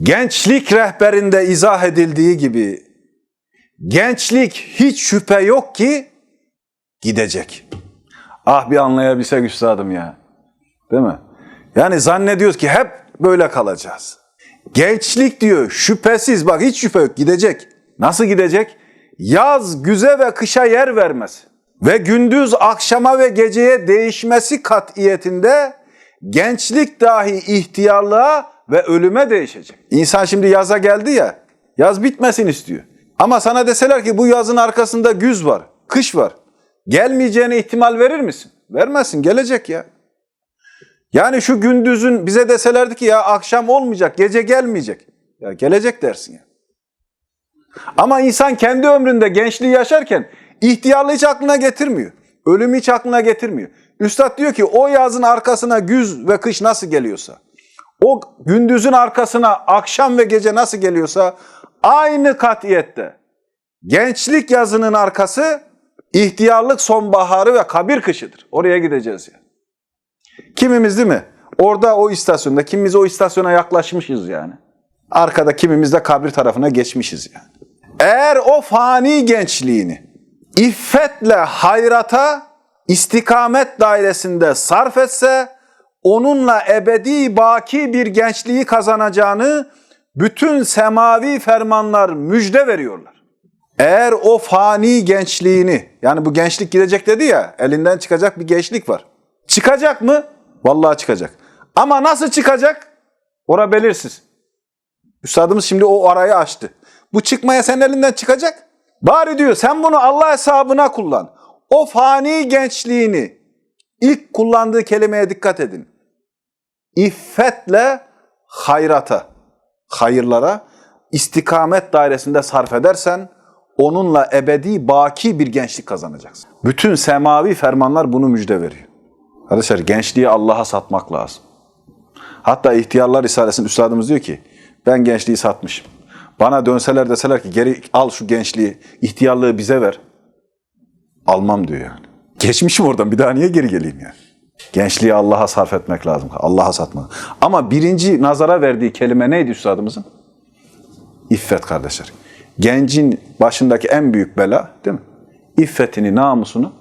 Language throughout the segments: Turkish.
Gençlik rehberinde izah edildiği gibi gençlik hiç şüphe yok ki gidecek. Ah bir anlayabilsek üstadım ya. Değil mi? Yani zannediyoruz ki hep böyle kalacağız. Gençlik diyor şüphesiz bak hiç şüphe yok gidecek. Nasıl gidecek? Yaz güze ve kışa yer vermez. Ve gündüz akşama ve geceye değişmesi katiyetinde gençlik dahi ihtiyarlığa ve ölüme değişecek. İnsan şimdi yaza geldi ya, yaz bitmesin istiyor. Ama sana deseler ki bu yazın arkasında güz var, kış var. Gelmeyeceğine ihtimal verir misin? Vermezsin, gelecek ya. Yani şu gündüzün bize deselerdi ki ya akşam olmayacak, gece gelmeyecek. Ya gelecek dersin ya. Ama insan kendi ömründe gençliği yaşarken ihtiyarlığı hiç aklına getirmiyor. Ölümü hiç aklına getirmiyor. Üstad diyor ki o yazın arkasına güz ve kış nasıl geliyorsa, o gündüzün arkasına akşam ve gece nasıl geliyorsa aynı katiyette gençlik yazının arkası ihtiyarlık sonbaharı ve kabir kışıdır. Oraya gideceğiz yani. Kimimiz değil mi? Orada o istasyonda, kimimiz o istasyona yaklaşmışız yani. Arkada kimimiz de kabir tarafına geçmişiz yani. Eğer o fani gençliğini iffetle hayrata istikamet dairesinde sarf etse, onunla ebedi baki bir gençliği kazanacağını bütün semavi fermanlar müjde veriyorlar. Eğer o fani gençliğini, yani bu gençlik gidecek dedi ya, elinden çıkacak bir gençlik var. Çıkacak mı? Vallahi çıkacak. Ama nasıl çıkacak? Ora belirsiz. Üstadımız şimdi o arayı açtı. Bu çıkmaya senin elinden çıkacak. Bari diyor sen bunu Allah hesabına kullan. O fani gençliğini ilk kullandığı kelimeye dikkat edin. İffetle hayrata, hayırlara istikamet dairesinde sarf edersen onunla ebedi baki bir gençlik kazanacaksın. Bütün semavi fermanlar bunu müjde veriyor. Arkadaşlar gençliği Allah'a satmak lazım. Hatta ihtiyarlar Risalesi'nin üstadımız diyor ki ben gençliği satmışım. Bana dönseler deseler ki geri al şu gençliği, ihtiyarlığı bize ver. Almam diyor yani. Geçmişim oradan bir daha niye geri geleyim yani? Gençliği Allah'a sarf etmek lazım. Allah'a satmak. Ama birinci nazara verdiği kelime neydi üstadımızın? İffet kardeşler. Gencin başındaki en büyük bela değil mi? İffetini, namusunu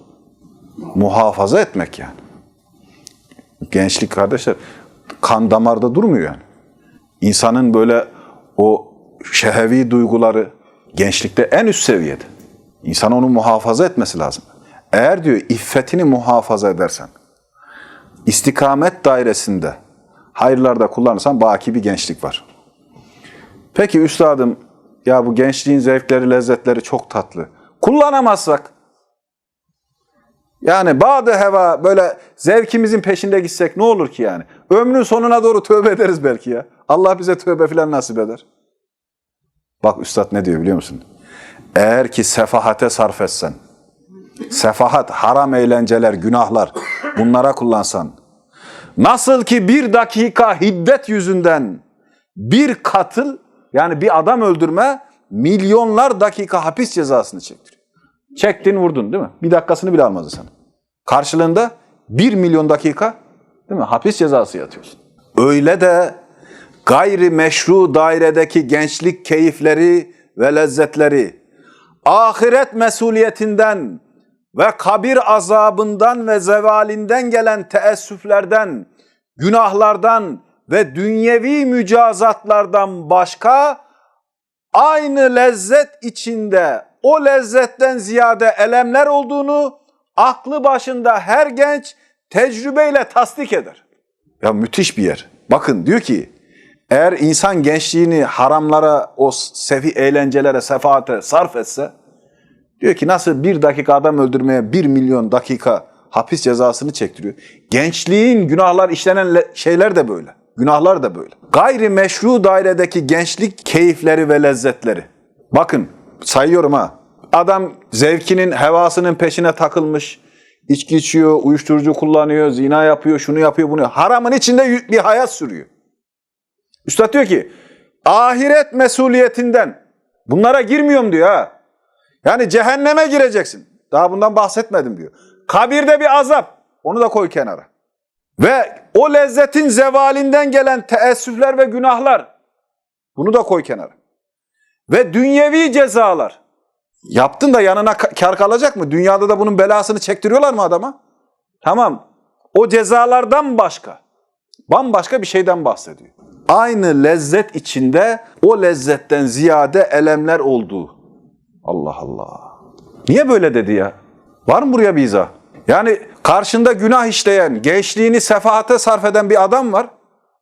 muhafaza etmek yani. Gençlik kardeşler kan damarda durmuyor yani. İnsanın böyle o şehevi duyguları gençlikte en üst seviyede. İnsan onu muhafaza etmesi lazım. Eğer diyor iffetini muhafaza edersen, istikamet dairesinde hayırlarda kullanırsan baki bir gençlik var. Peki üstadım ya bu gençliğin zevkleri, lezzetleri çok tatlı. Kullanamazsak yani bağdı heva böyle zevkimizin peşinde gitsek ne olur ki yani? Ömrün sonuna doğru tövbe ederiz belki ya. Allah bize tövbe falan nasip eder. Bak üstad ne diyor biliyor musun? Eğer ki sefahate sarf etsen, sefahat, haram eğlenceler, günahlar bunlara kullansan, nasıl ki bir dakika hiddet yüzünden bir katıl yani bir adam öldürme milyonlar dakika hapis cezasını çektiriyor. Çektin vurdun değil mi? Bir dakikasını bile almadı sana. Karşılığında bir milyon dakika değil mi? Hapis cezası yatıyorsun. Öyle de gayri meşru dairedeki gençlik keyifleri ve lezzetleri, ahiret mesuliyetinden ve kabir azabından ve zevalinden gelen teessüflerden, günahlardan ve dünyevi mücazatlardan başka aynı lezzet içinde o lezzetten ziyade elemler olduğunu aklı başında her genç tecrübeyle tasdik eder. Ya müthiş bir yer. Bakın diyor ki eğer insan gençliğini haramlara, o sefi eğlencelere, sefaate sarf etse diyor ki nasıl bir dakika adam öldürmeye bir milyon dakika hapis cezasını çektiriyor. Gençliğin günahlar işlenen şeyler de böyle. Günahlar da böyle. Gayri meşru dairedeki gençlik keyifleri ve lezzetleri. Bakın sayıyorum ha. Adam zevkinin, hevasının peşine takılmış. İçki içiyor, uyuşturucu kullanıyor, zina yapıyor, şunu yapıyor, bunu. Haramın içinde bir hayat sürüyor. Üstad diyor ki ahiret mesuliyetinden bunlara girmiyorum diyor ha. Yani cehenneme gireceksin. Daha bundan bahsetmedim diyor. Kabirde bir azap. Onu da koy kenara. Ve o lezzetin zevalinden gelen teessüfler ve günahlar. Bunu da koy kenara. Ve dünyevi cezalar. Yaptın da yanına ka- kar kalacak mı? Dünyada da bunun belasını çektiriyorlar mı adama? Tamam. O cezalardan başka. Bambaşka bir şeyden bahsediyor. Aynı lezzet içinde o lezzetten ziyade elemler olduğu. Allah Allah. Niye böyle dedi ya? Var mı buraya bir izah? Yani karşında günah işleyen, gençliğini sefahate sarf eden bir adam var.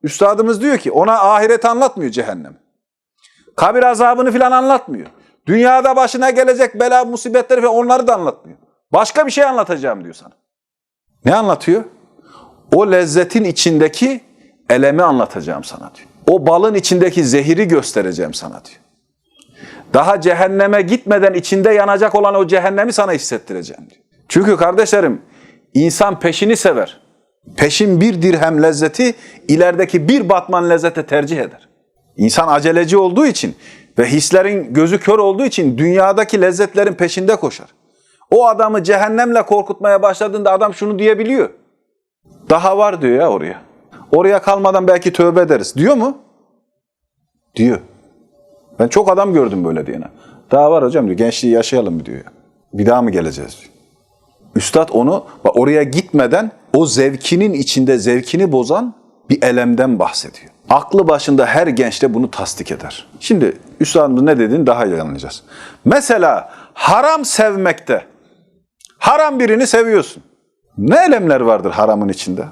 Üstadımız diyor ki ona ahiret anlatmıyor cehennem. Kabir azabını filan anlatmıyor. Dünyada başına gelecek bela, musibetleri falan onları da anlatmıyor. Başka bir şey anlatacağım diyor sana. Ne anlatıyor? O lezzetin içindeki elemi anlatacağım sana diyor. O balın içindeki zehiri göstereceğim sana diyor. Daha cehenneme gitmeden içinde yanacak olan o cehennemi sana hissettireceğim. Çünkü kardeşlerim insan peşini sever. Peşin bir dirhem lezzeti ilerideki bir batman lezzete tercih eder. İnsan aceleci olduğu için ve hislerin gözü kör olduğu için dünyadaki lezzetlerin peşinde koşar. O adamı cehennemle korkutmaya başladığında adam şunu diyebiliyor. Daha var diyor ya oraya. Oraya kalmadan belki tövbe ederiz. Diyor mu? Diyor. Ben çok adam gördüm böyle diyene. Daha var hocam diyor. Gençliği yaşayalım diyor. Bir daha mı geleceğiz diyor. Üstad onu oraya gitmeden o zevkinin içinde zevkini bozan bir elemden bahsediyor. Aklı başında her genç de bunu tasdik eder. Şimdi üstadımız ne dediğini daha iyi anlayacağız. Mesela haram sevmekte. Haram birini seviyorsun. Ne elemler vardır haramın içinde?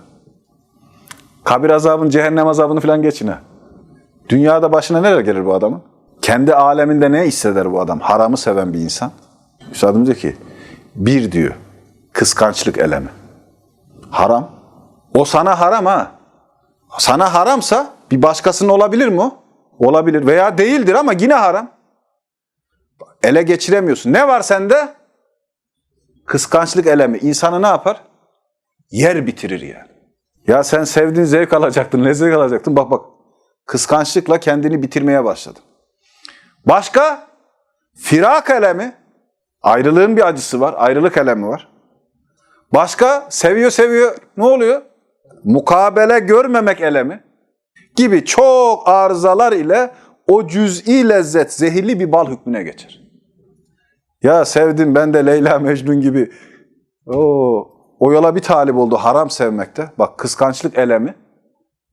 Kabir azabını, cehennem azabını falan geçin ha. Dünyada başına neler gelir bu adamın? Kendi aleminde ne hisseder bu adam? Haramı seven bir insan. Üstadımız diyor ki, bir diyor, kıskançlık elemi. Haram. O sana haram ha. Sana haramsa bir başkasının olabilir mi? Olabilir veya değildir ama yine haram. Ele geçiremiyorsun. Ne var sende? Kıskançlık elemi. İnsanı ne yapar? Yer bitirir yani. Ya sen sevdiğin zevk alacaktın, lezzet alacaktın. Bak bak kıskançlıkla kendini bitirmeye başladın. Başka? Firak elemi. Ayrılığın bir acısı var. Ayrılık elemi var. Başka? Seviyor seviyor. Ne oluyor? Mukabele görmemek elemi gibi çok arızalar ile o cüz'i lezzet zehirli bir bal hükmüne geçer. Ya sevdim ben de Leyla Mecnun gibi. Oo, o yola bir talip oldu haram sevmekte. Bak kıskançlık elemi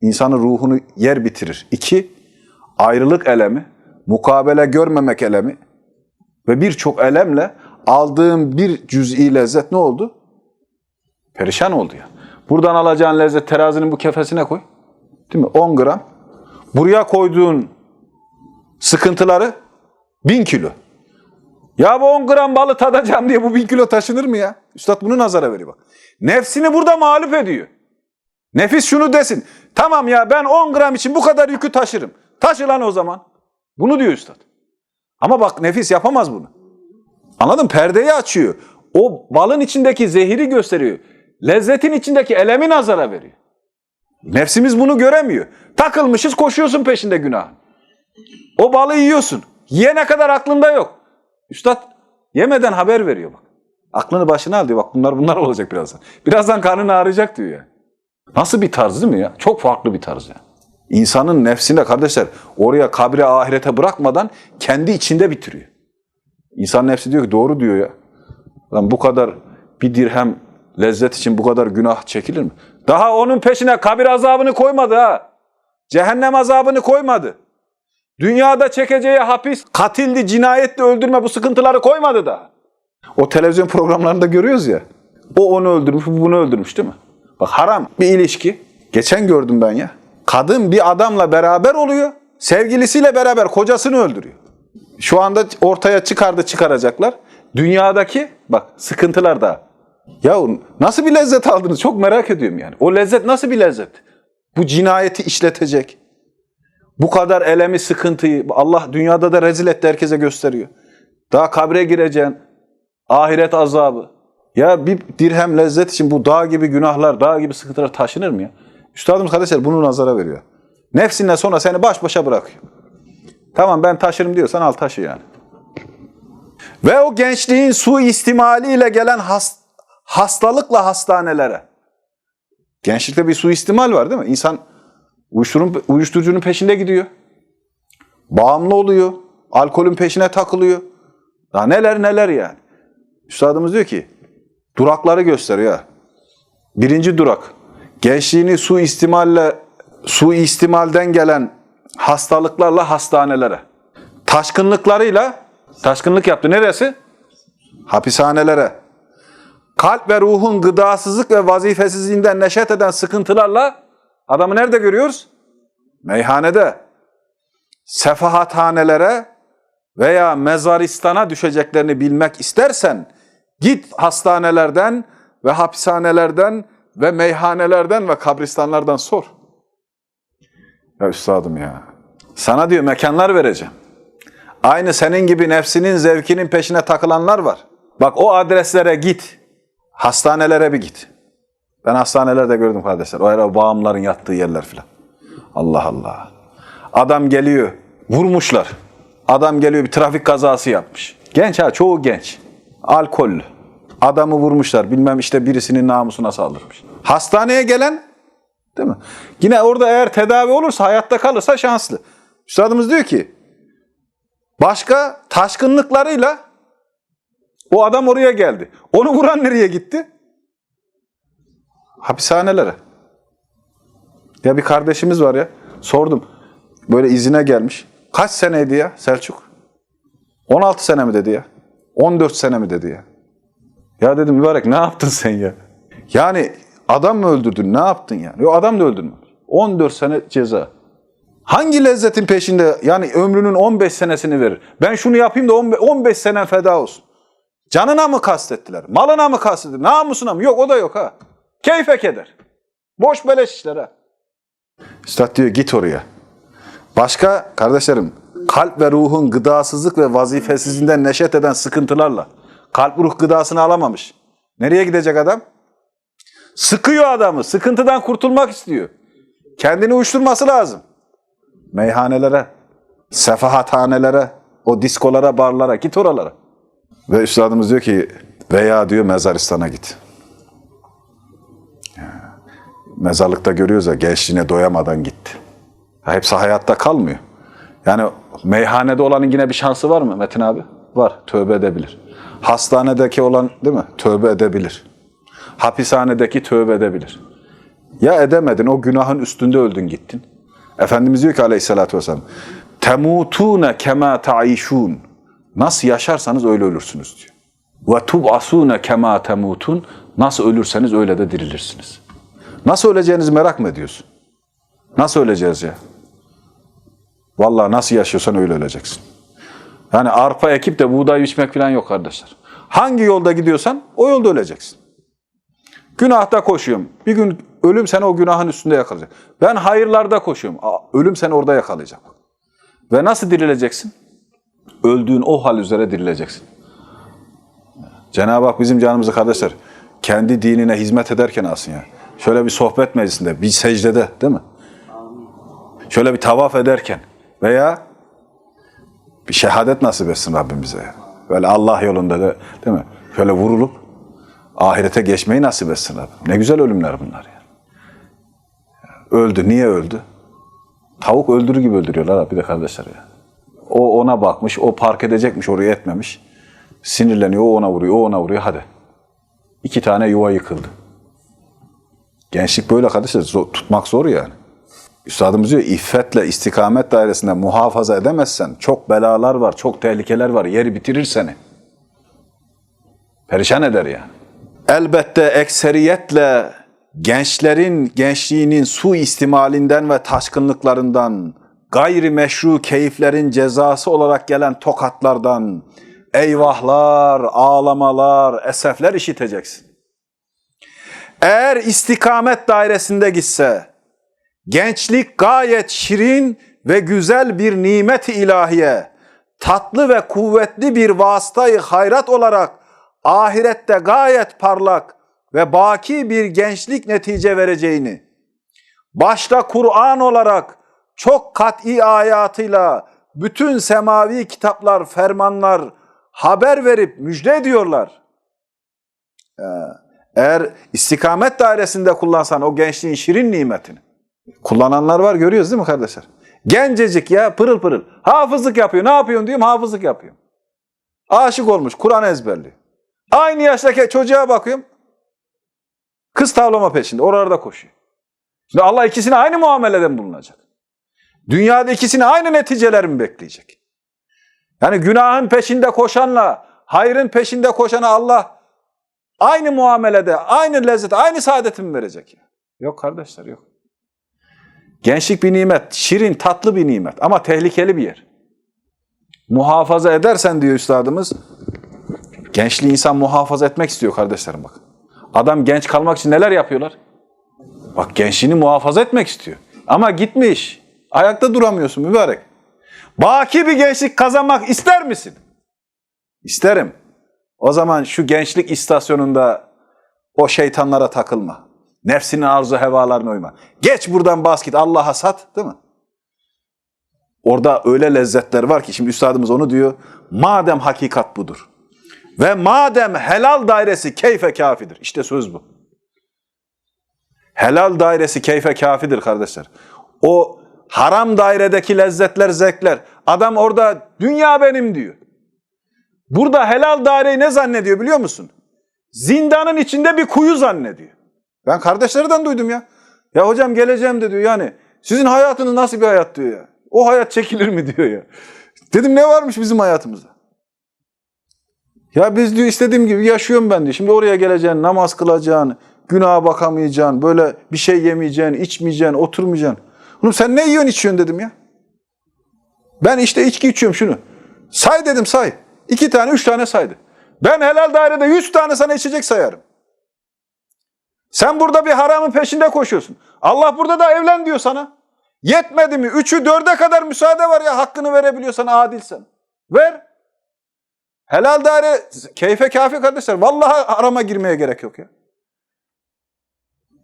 insanın ruhunu yer bitirir. İki, ayrılık elemi, mukabele görmemek elemi ve birçok elemle aldığım bir cüz'i lezzet ne oldu? Perişan oldu ya. Buradan alacağın lezzet terazinin bu kefesine koy. Değil mi? 10 gram. Buraya koyduğun sıkıntıları 1000 kilo. Ya bu 10 gram balı tadacağım diye bu 1000 kilo taşınır mı ya? Üstad bunu nazara veriyor bak. Nefsini burada mağlup ediyor. Nefis şunu desin. Tamam ya ben 10 gram için bu kadar yükü taşırım. Taşı lan o zaman. Bunu diyor üstad. Ama bak nefis yapamaz bunu. Anladın? Perdeyi açıyor. O balın içindeki zehiri gösteriyor. Lezzetin içindeki elemi nazara veriyor. Nefsimiz bunu göremiyor. Takılmışız koşuyorsun peşinde günah. O balı yiyorsun. Yiyene kadar aklında yok. Üstad yemeden haber veriyor bak. Aklını başına al diyor. Bak bunlar bunlar olacak birazdan. Birazdan karnın ağrıyacak diyor ya. Nasıl bir tarz değil mi ya? Çok farklı bir tarz ya. İnsanın nefsine kardeşler oraya kabre ahirete bırakmadan kendi içinde bitiriyor. İnsan nefsi diyor ki doğru diyor ya. Lan bu kadar bir dirhem lezzet için bu kadar günah çekilir mi? Daha onun peşine kabir azabını koymadı ha. Cehennem azabını koymadı. Dünyada çekeceği hapis, katildi, cinayetle öldürme bu sıkıntıları koymadı da. O televizyon programlarında görüyoruz ya. O onu öldürmüş, bu bunu öldürmüş değil mi? Bak haram bir ilişki. Geçen gördüm ben ya. Kadın bir adamla beraber oluyor. Sevgilisiyle beraber kocasını öldürüyor. Şu anda ortaya çıkardı çıkaracaklar. Dünyadaki bak sıkıntılar da. Ya nasıl bir lezzet aldınız çok merak ediyorum yani. O lezzet nasıl bir lezzet? Bu cinayeti işletecek. Bu kadar elemi, sıkıntıyı Allah dünyada da rezil etti herkese gösteriyor. Daha kabre gireceksin. Ahiret azabı. Ya bir dirhem lezzet için bu dağ gibi günahlar, dağ gibi sıkıntılar taşınır mı ya? Üstadımız kardeşler bunu nazara veriyor. Nefsinle sonra seni baş başa bırakıyor. Tamam ben taşırım diyorsan al taşı yani. Ve o gençliğin su istimaliyle gelen hast hastalıkla hastanelere. Gençlikte bir suistimal var değil mi? İnsan uyuşturucunun, uyuşturucunun peşinde gidiyor. Bağımlı oluyor. Alkolün peşine takılıyor. Daha neler neler yani. Üstadımız diyor ki durakları gösteriyor. Birinci durak. Gençliğini su istimalle su istimalden gelen hastalıklarla hastanelere. Taşkınlıklarıyla taşkınlık yaptı. Neresi? Hapishanelere. Kalp ve ruhun gıdasızlık ve vazifesizliğinden neşet eden sıkıntılarla adamı nerede görüyoruz? Meyhanede. Sefahathanelere veya mezaristana düşeceklerini bilmek istersen git hastanelerden ve hapishanelerden ve meyhanelerden ve kabristanlardan sor. Ya üstadım ya. Sana diyor mekanlar vereceğim. Aynı senin gibi nefsinin zevkinin peşine takılanlar var. Bak o adreslere git. Hastanelere bir git. Ben hastanelerde gördüm kardeşler. O ara bağımların yattığı yerler filan. Allah Allah. Adam geliyor. Vurmuşlar. Adam geliyor bir trafik kazası yapmış. Genç ha çoğu genç. Alkollü. Adamı vurmuşlar. Bilmem işte birisinin namusuna saldırmış. Hastaneye gelen değil mi? Yine orada eğer tedavi olursa hayatta kalırsa şanslı. Üstadımız diyor ki başka taşkınlıklarıyla o adam oraya geldi. Onu vuran nereye gitti? Hapishanelere. Ya bir kardeşimiz var ya. Sordum. Böyle izine gelmiş. Kaç seneydi ya Selçuk? 16 sene mi dedi ya? 14 sene mi dedi ya? Ya dedim mübarek ne yaptın sen ya? Yani adam mı öldürdün? Ne yaptın yani? Yok adam da öldürmüş. 14 sene ceza. Hangi lezzetin peşinde yani ömrünün 15 senesini verir? Ben şunu yapayım da 15 15 sene feda olsun. Canına mı kastettiler? Malına mı kastettiler? Namusuna mı? Yok o da yok ha. Keyfe keder. Boş beleş işler ha. Üstad diyor git oraya. Başka kardeşlerim kalp ve ruhun gıdasızlık ve vazifesizliğinden neşet eden sıkıntılarla kalp ruh gıdasını alamamış. Nereye gidecek adam? Sıkıyor adamı. Sıkıntıdan kurtulmak istiyor. Kendini uyuşturması lazım. Meyhanelere, sefahathanelere, o diskolara, barlara git oralara. Ve üstadımız diyor ki veya diyor mezaristana git. Mezarlıkta görüyoruz ya gençliğine doyamadan gitti. Hepsi hayatta kalmıyor. Yani meyhanede olanın yine bir şansı var mı Metin abi? Var. Tövbe edebilir. Hastanedeki olan değil mi? Tövbe edebilir. Hapishanedeki tövbe edebilir. Ya edemedin o günahın üstünde öldün gittin. Efendimiz diyor ki aleyhissalatü vesselam temutune kema taişun Nasıl yaşarsanız öyle ölürsünüz diyor. Ve tub'asune kema temutun Nasıl ölürseniz öyle de dirilirsiniz. Nasıl öleceğinizi merak mı ediyorsun? Nasıl öleceğiz ya? Vallahi nasıl yaşıyorsan öyle öleceksin. Yani arpa ekip de buğday biçmek falan yok kardeşler. Hangi yolda gidiyorsan o yolda öleceksin. Günahta koşuyorum. Bir gün ölüm seni o günahın üstünde yakalayacak. Ben hayırlarda koşuyorum. Ölüm seni orada yakalayacak. Ve nasıl dirileceksin? Öldüğün o hal üzere dirileceksin. Cenab-ı Hak bizim canımızı kardeşler kendi dinine hizmet ederken alsın ya. Şöyle bir sohbet meclisinde, bir secdede değil mi? Şöyle bir tavaf ederken veya bir şehadet nasip etsin Rabbim bize. Böyle Allah yolunda da değil mi? Şöyle vurulup ahirete geçmeyi nasip etsin Rabbim. Ne güzel ölümler bunlar ya. Öldü. Niye öldü? Tavuk öldürür gibi öldürüyorlar abi de kardeşler ya. O ona bakmış, o park edecekmiş, oraya etmemiş. Sinirleniyor, o ona vuruyor, o ona vuruyor, hadi. İki tane yuva yıkıldı. Gençlik böyle kardeşler, zor- tutmak zor yani. Üstadımız diyor, iffetle istikamet dairesinde muhafaza edemezsen çok belalar var, çok tehlikeler var, yeri bitirir seni. Perişan eder yani. Elbette ekseriyetle gençlerin gençliğinin su istimalinden ve taşkınlıklarından, gayri meşru keyiflerin cezası olarak gelen tokatlardan, eyvahlar, ağlamalar, esefler işiteceksin. Eğer istikamet dairesinde gitse, gençlik gayet şirin ve güzel bir nimet-i ilahiye, tatlı ve kuvvetli bir vasıtayı hayrat olarak ahirette gayet parlak ve baki bir gençlik netice vereceğini, başta Kur'an olarak çok kat'i ayatıyla bütün semavi kitaplar, fermanlar haber verip müjde ediyorlar. Ee, Eğer istikamet dairesinde kullansan o gençliğin şirin nimetini, kullananlar var görüyoruz değil mi kardeşler? Gencecik ya pırıl pırıl. Hafızlık yapıyor. Ne yapıyorsun diyorum hafızlık yapıyor. Aşık olmuş. Kur'an ezberliyor. Aynı yaştaki çocuğa bakıyorum. Kız tavlama peşinde. Oralarda koşuyor. Şimdi Allah ikisine aynı muameleden bulunacak. Dünyada ikisine aynı neticeler mi bekleyecek? Yani günahın peşinde koşanla hayrın peşinde koşana Allah aynı muamelede, aynı lezzet, aynı saadeti mi verecek? Yok kardeşler yok. Gençlik bir nimet, şirin, tatlı bir nimet ama tehlikeli bir yer. Muhafaza edersen diyor üstadımız, gençliği insan muhafaza etmek istiyor kardeşlerim bak. Adam genç kalmak için neler yapıyorlar? Bak gençliğini muhafaza etmek istiyor. Ama gitmiş, ayakta duramıyorsun mübarek. Baki bir gençlik kazanmak ister misin? İsterim. O zaman şu gençlik istasyonunda o şeytanlara takılma. Nefsinin arzu hevalarına uyma. Geç buradan bas git Allah'a sat değil mi? Orada öyle lezzetler var ki şimdi üstadımız onu diyor. Madem hakikat budur. Ve madem helal dairesi keyfe kafidir. İşte söz bu. Helal dairesi keyfe kafidir kardeşler. O haram dairedeki lezzetler, zevkler. Adam orada dünya benim diyor. Burada helal daireyi ne zannediyor biliyor musun? Zindanın içinde bir kuyu zannediyor. Ben kardeşlerden duydum ya. Ya hocam geleceğim de diyor yani. Sizin hayatınız nasıl bir hayat diyor ya. O hayat çekilir mi diyor ya. Dedim ne varmış bizim hayatımızda? Ya biz diyor istediğim gibi yaşıyorum ben diyor. Şimdi oraya geleceksin, namaz kılacaksın, günaha bakamayacaksın, böyle bir şey yemeyeceksin, içmeyeceksin, oturmayacaksın. Oğlum sen ne yiyorsun içiyorsun dedim ya. Ben işte içki içiyorum şunu. Say dedim say. İki tane, üç tane saydı. Ben helal dairede yüz tane sana içecek sayarım. Sen burada bir haramın peşinde koşuyorsun. Allah burada da evlen diyor sana. Yetmedi mi? Üçü dörde kadar müsaade var ya hakkını verebiliyorsan adilsen. Ver. Helal daire keyfe kafi kardeşler. Vallahi harama girmeye gerek yok ya.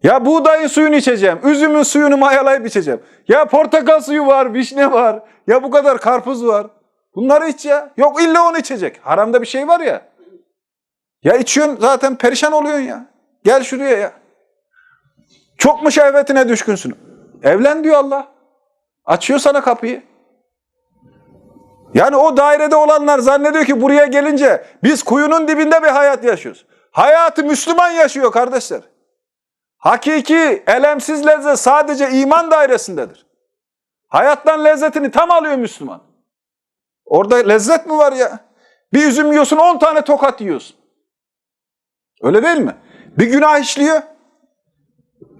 Ya buğdayın suyunu içeceğim. Üzümün suyunu mayalayıp içeceğim. Ya portakal suyu var, vişne var. Ya bu kadar karpuz var. Bunları iç ya. Yok illa onu içecek. Haramda bir şey var ya. Ya içiyorsun zaten perişan oluyorsun ya. Gel şuraya ya. Çok mu şehvetine düşkünsün? Evlen diyor Allah. Açıyor sana kapıyı. Yani o dairede olanlar zannediyor ki buraya gelince biz kuyunun dibinde bir hayat yaşıyoruz. Hayatı Müslüman yaşıyor kardeşler. Hakiki elemsiz lezzet sadece iman dairesindedir. Hayattan lezzetini tam alıyor Müslüman. Orada lezzet mi var ya? Bir üzüm yiyorsun 10 tane tokat yiyorsun. Öyle değil mi? Bir günah işliyor.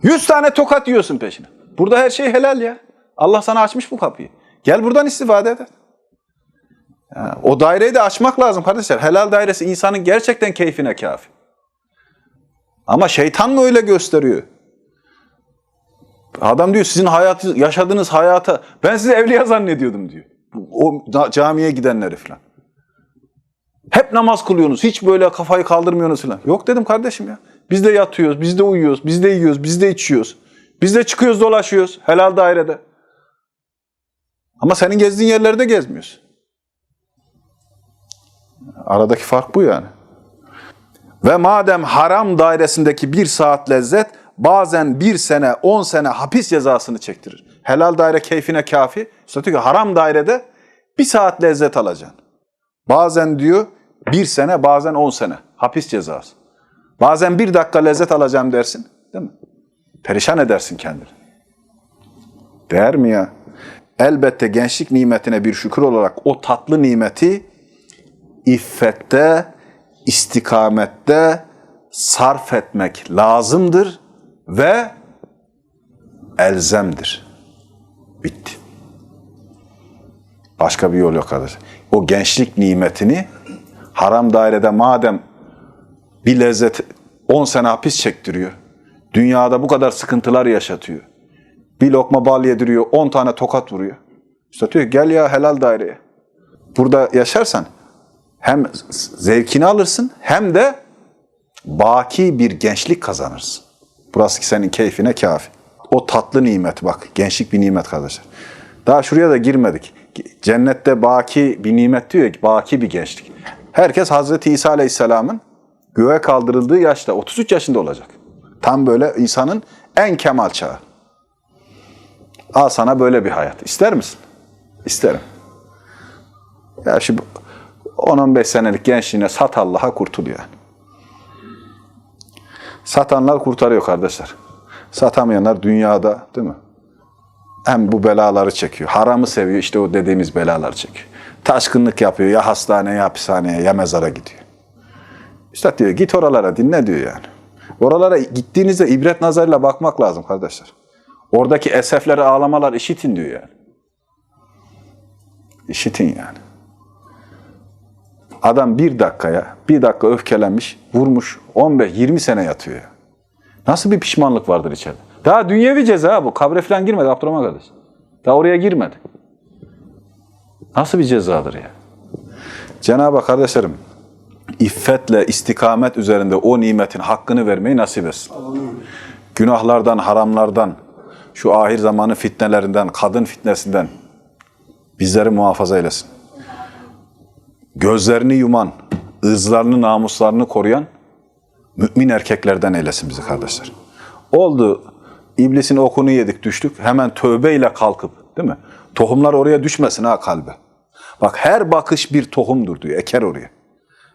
100 tane tokat yiyorsun peşine. Burada her şey helal ya. Allah sana açmış bu kapıyı. Gel buradan istifade et. Ya, o daireyi de açmak lazım kardeşler. Helal dairesi insanın gerçekten keyfine kafi. Ama şeytan mı öyle gösteriyor? Adam diyor sizin hayatı, yaşadığınız hayata ben sizi evliya zannediyordum diyor. O camiye gidenleri falan. Hep namaz kılıyorsunuz. Hiç böyle kafayı kaldırmıyorsunuz falan. Yok dedim kardeşim ya. Biz de yatıyoruz, biz de uyuyoruz, biz de yiyoruz, biz de içiyoruz. Biz de çıkıyoruz dolaşıyoruz helal dairede. Ama senin gezdiğin yerlerde gezmiyoruz. Aradaki fark bu yani. Ve madem haram dairesindeki bir saat lezzet bazen bir sene, on sene hapis cezasını çektirir. Helal daire keyfine kafi. Üstad diyor ki haram dairede bir saat lezzet alacaksın. Bazen diyor bir sene, bazen on sene hapis cezası. Bazen bir dakika lezzet alacağım dersin. Değil mi? Perişan edersin kendini. Değer mi ya? Elbette gençlik nimetine bir şükür olarak o tatlı nimeti iffette, istikamette sarf etmek lazımdır ve elzemdir. Bitti. Başka bir yol yok kardeş. O gençlik nimetini haram dairede madem bir lezzet 10 sene hapis çektiriyor. Dünyada bu kadar sıkıntılar yaşatıyor. Bir lokma bal yediriyor, 10 tane tokat vuruyor. İşte diyor gel ya helal daireye. Burada yaşarsan hem zevkini alırsın hem de baki bir gençlik kazanırsın. Burası ki senin keyfine kafi. O tatlı nimet bak. Gençlik bir nimet kardeşler. Daha şuraya da girmedik. Cennette baki bir nimet diyor ki baki bir gençlik. Herkes Hazreti İsa Aleyhisselam'ın göğe kaldırıldığı yaşta 33 yaşında olacak. Tam böyle insanın en kemal çağı. Al sana böyle bir hayat. İster misin? İsterim. Ya şu 10-15 senelik gençliğine sat Allah'a kurtul yani. Satanlar kurtarıyor kardeşler. Satamayanlar dünyada değil mi? Hem bu belaları çekiyor. Haramı seviyor işte o dediğimiz belaları çekiyor. Taşkınlık yapıyor ya hastaneye ya hapishaneye ya mezara gidiyor. Üstad diyor git oralara dinle diyor yani. Oralara gittiğinizde ibret nazarıyla bakmak lazım kardeşler. Oradaki esefleri ağlamalar işitin diyor yani. İşitin yani. Adam bir dakikaya, bir dakika öfkelenmiş, vurmuş, 15-20 sene yatıyor ya. Nasıl bir pişmanlık vardır içeride? Daha dünyevi ceza bu. Kabre falan girmedi Abdurrahman kardeş. Daha oraya girmedi. Nasıl bir cezadır ya? Cenab-ı kardeşlerim, iffetle, istikamet üzerinde o nimetin hakkını vermeyi nasip etsin. Günahlardan, haramlardan, şu ahir zamanın fitnelerinden, kadın fitnesinden bizleri muhafaza eylesin. Gözlerini yuman, ızlarını, namuslarını koruyan mümin erkeklerden eylesin bizi kardeşler. Oldu, iblisin okunu yedik, düştük. Hemen tövbeyle kalkıp, değil mi? Tohumlar oraya düşmesin ha kalbe. Bak her bakış bir tohumdur diyor, eker oraya.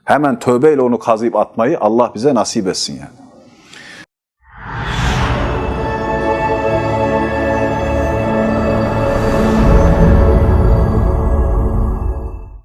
Hemen tövbeyle onu kazıyıp atmayı Allah bize nasip etsin yani.